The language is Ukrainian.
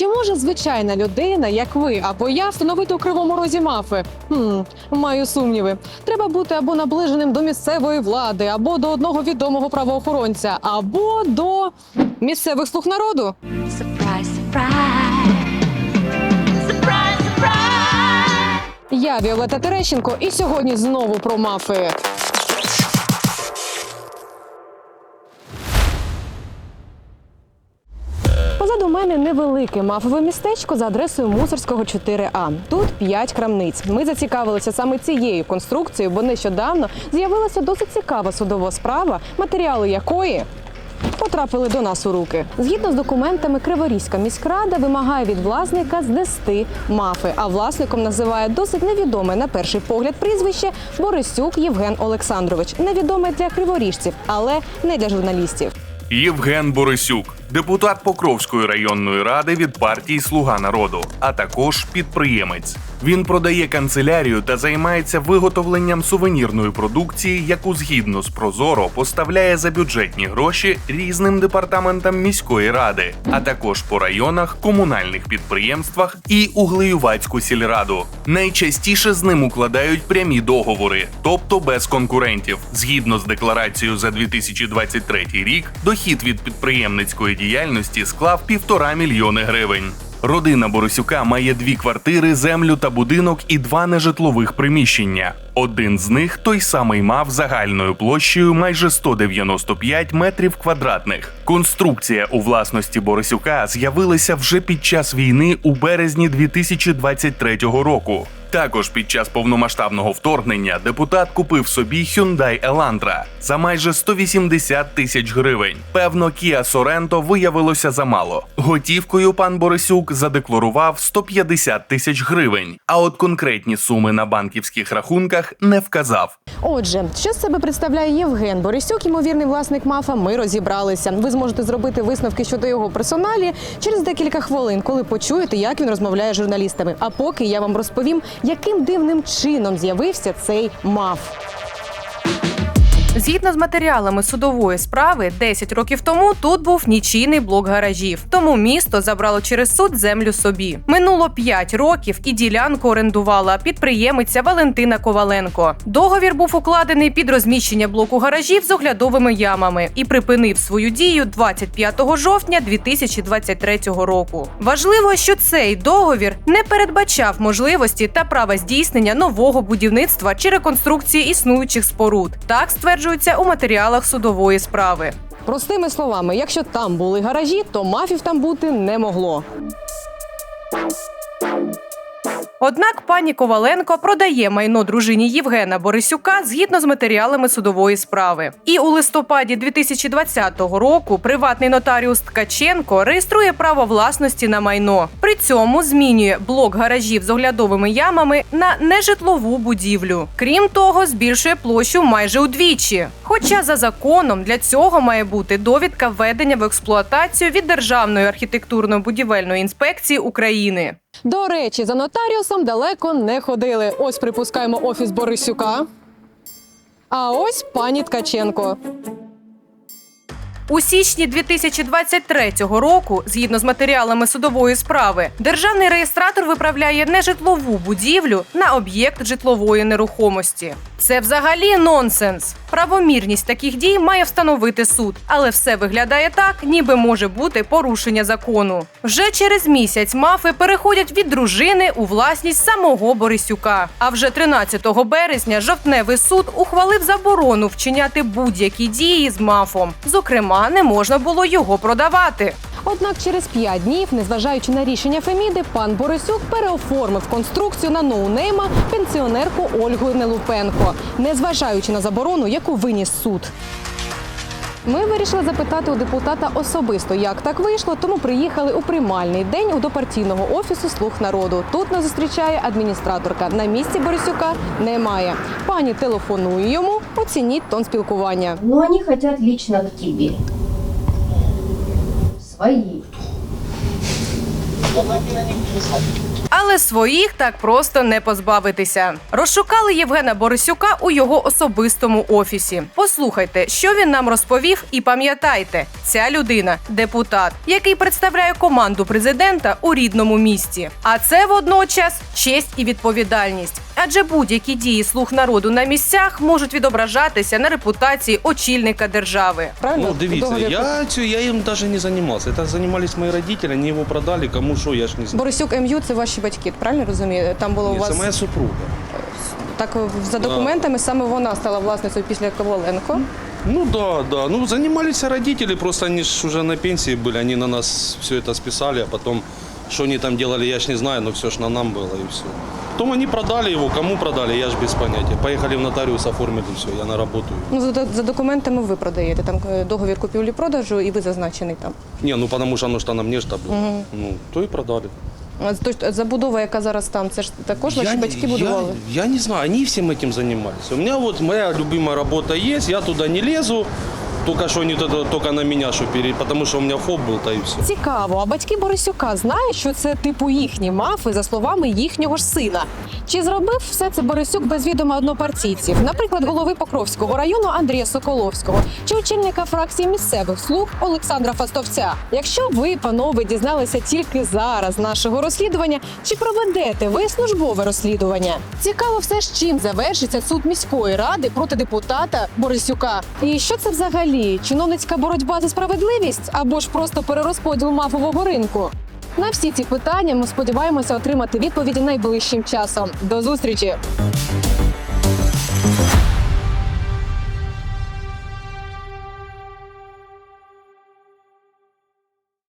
Чи може звичайна людина, як ви або я, встановити у кривому розі мафи? Хм, маю сумніви. Треба бути або наближеним до місцевої влади, або до одного відомого правоохоронця, або до місцевих слуг народу. Surprise, surprise. Surprise, surprise. Я Віолета Терещенко, і сьогодні знову про мафи. Позаду мене невелике мафове містечко за адресою Мусорського 4А. Тут п'ять крамниць. Ми зацікавилися саме цією конструкцією, бо нещодавно з'явилася досить цікава судова справа, матеріали якої потрапили до нас у руки. Згідно з документами, Криворізька міськрада вимагає від власника знести мафи, а власником називає досить невідоме на перший погляд прізвище Борисюк Євген Олександрович. Невідоме для криворіжців, але не для журналістів. Євген Борисюк, депутат Покровської районної ради від партії Слуга народу, а також підприємець. Він продає канцелярію та займається виготовленням сувенірної продукції, яку згідно з Прозоро поставляє за бюджетні гроші різним департаментам міської ради, а також по районах, комунальних підприємствах і Углеювацьку сільраду. Найчастіше з ним укладають прямі договори, тобто без конкурентів. Згідно з декларацією за 2023 рік, дохід від підприємницької діяльності склав півтора мільйони гривень. Родина Борисюка має дві квартири, землю та будинок і два нежитлових приміщення. Один з них той самий мав загальною площею майже 195 метрів квадратних. Конструкція у власності Борисюка з'явилася вже під час війни у березні 2023 року. Також під час повномасштабного вторгнення депутат купив собі Hyundai Elantra за майже 180 тисяч гривень. Певно, Kia Sorento виявилося замало. Готівкою пан Борисюк задекларував 150 тисяч гривень, а от конкретні суми на банківських рахунках не вказав. Отже, що з себе представляє Євген Борисюк, ймовірний власник мафа. Ми розібралися. Ви зможете зробити висновки щодо його персоналі через декілька хвилин, коли почуєте, як він розмовляє з журналістами. А поки я вам розповім, яким дивним чином з'явився цей маф. Згідно з матеріалами судової справи, 10 років тому тут був нічийний блок гаражів. Тому місто забрало через суд землю собі. Минуло 5 років і ділянку орендувала підприємиця Валентина Коваленко. Договір був укладений під розміщення блоку гаражів з оглядовими ямами і припинив свою дію 25 жовтня 2023 року. Важливо, що цей договір не передбачав можливості та права здійснення нового будівництва чи реконструкції існуючих споруд. Так стверджується у матеріалах судової справи. Простими словами, якщо там були гаражі, то мафів там бути не могло. Однак пані Коваленко продає майно дружині Євгена Борисюка згідно з матеріалами судової справи. І у листопаді 2020 року приватний нотаріус Ткаченко реєструє право власності на майно. При цьому змінює блок гаражів з оглядовими ямами на нежитлову будівлю. Крім того, збільшує площу майже удвічі. Хоча за законом для цього має бути довідка введення в експлуатацію від Державної архітектурно-будівельної інспекції України. До речі, за нотаріусом далеко не ходили. Ось припускаємо офіс Борисюка. А ось пані Ткаченко. У січні 2023 року, згідно з матеріалами судової справи, державний реєстратор виправляє нежитлову будівлю на об'єкт житлової нерухомості. Це взагалі нонсенс. Правомірність таких дій має встановити суд, але все виглядає так, ніби може бути порушення закону. Вже через місяць мафи переходять від дружини у власність самого Борисюка. А вже 13 березня жовтневий суд ухвалив заборону вчиняти будь-які дії з мафом. Зокрема, не можна було його продавати. Однак через п'ять днів, незважаючи на рішення Феміди, пан Борисюк переоформив конструкцію на ноунейма пенсіонерку Ольгу Нелупенко, незважаючи на заборону, яку виніс суд. Ми вирішили запитати у депутата особисто, як так вийшло, тому приїхали у приймальний день у допартійного офісу Слуг народу. Тут нас зустрічає адміністраторка. На місці Борисюка немає. Пані телефонує йому. Оцініть тон спілкування. Но они хотят лично к тебе. Свои. Але своїх так просто не позбавитися. Розшукали Євгена Борисюка у його особистому офісі. Послухайте, що він нам розповів, і пам'ятайте, ця людина депутат, який представляє команду президента у рідному місті. А це водночас честь і відповідальність. Адже будь-які дії слуг народу на місцях можуть відображатися на репутації очільника держави. Правильно? Ну, дивіться, Договір я, цю, я їм навіть не займався. Це займались мої родители, вони його продали, кому що, я ж не знаю. Борисюк МЮ це ваші батьки, правильно розумію? Там було у вас це моя супруга. так за документами, саме вона стала власницею після Коваленко. Ну да, да. Ну, занимались родители, просто они ж уже на пенсии были, они на нас все это списали, а потом, что они там делали, я ж не знаю, но все ж на нам было и все. Потом они продали его, кому продали, я ж без понятия. Поехали в нотариус, оформили все, я на работу. Ну за, за документами ви продаєте там е, договір купівлі-продажу, і ви зазначений там. Не, ну потому что оно что на мне ж было. Ну, то и продали. А то- Забудова, яка зараз там, це ж також ваші Я не- батьки будували. Я, я не знаю, они всем этим занимались. У меня вот моя любимая работа есть, я туда не лезу, только они туда, только на меня, что пере... потому что у меня фоб был, то и все. Цікаво, а батьки Борисюка знають, що це типу їхні мафи, за словами їхнього ж сина. Чи зробив все це Борисюк без відома однопартійців, наприклад, голови Покровського району Андрія Соколовського чи очільника фракції місцевих слуг Олександра Фастовця? Якщо ви, панове, дізналися тільки зараз нашого розслідування, чи проведете ви службове розслідування? Цікаво все ж чим завершиться суд міської ради проти депутата Борисюка. І що це взагалі? Чиновницька боротьба за справедливість або ж просто перерозподіл мафового ринку? На всі ці питання ми сподіваємося отримати відповіді найближчим часом. До зустрічі!